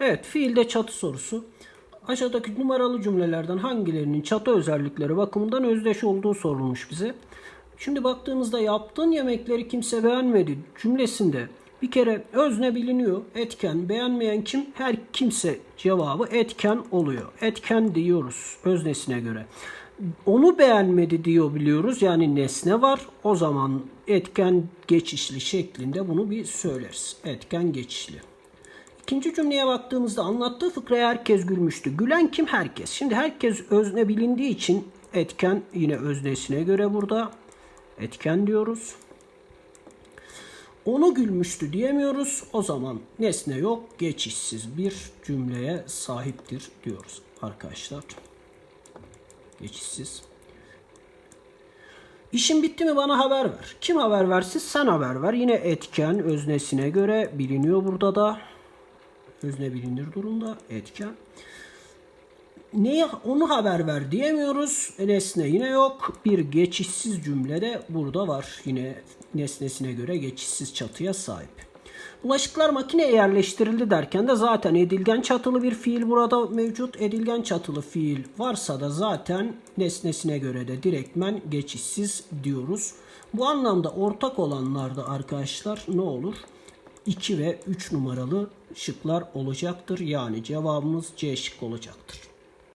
Evet, fiilde çatı sorusu. Aşağıdaki numaralı cümlelerden hangilerinin çatı özellikleri bakımından özdeş olduğu sorulmuş bize. Şimdi baktığımızda yaptığın yemekleri kimse beğenmedi cümlesinde bir kere özne biliniyor. Etken, beğenmeyen kim? Her kimse cevabı etken oluyor. Etken diyoruz öznesine göre. Onu beğenmedi diyor biliyoruz. Yani nesne var. O zaman etken geçişli şeklinde bunu bir söyleriz. Etken geçişli. İkinci cümleye baktığımızda anlattığı fıkraya herkes gülmüştü. Gülen kim? Herkes. Şimdi herkes özne bilindiği için etken yine öznesine göre burada etken diyoruz. Onu gülmüştü diyemiyoruz. O zaman nesne yok, geçişsiz bir cümleye sahiptir diyoruz arkadaşlar. Geçişsiz. İşin bitti mi bana haber ver. Kim haber versin? Sen haber ver. Yine etken öznesine göre biliniyor burada da. Özne bilinir durumda etken. Neye onu haber ver diyemiyoruz. Nesne yine yok. Bir geçişsiz cümle de burada var. Yine nesnesine göre geçişsiz çatıya sahip. Bulaşıklar makineye yerleştirildi derken de zaten edilgen çatılı bir fiil burada mevcut. Edilgen çatılı fiil varsa da zaten nesnesine göre de direktmen geçişsiz diyoruz. Bu anlamda ortak olanlarda arkadaşlar ne olur? 2 ve 3 numaralı şıklar olacaktır. Yani cevabımız C şık olacaktır.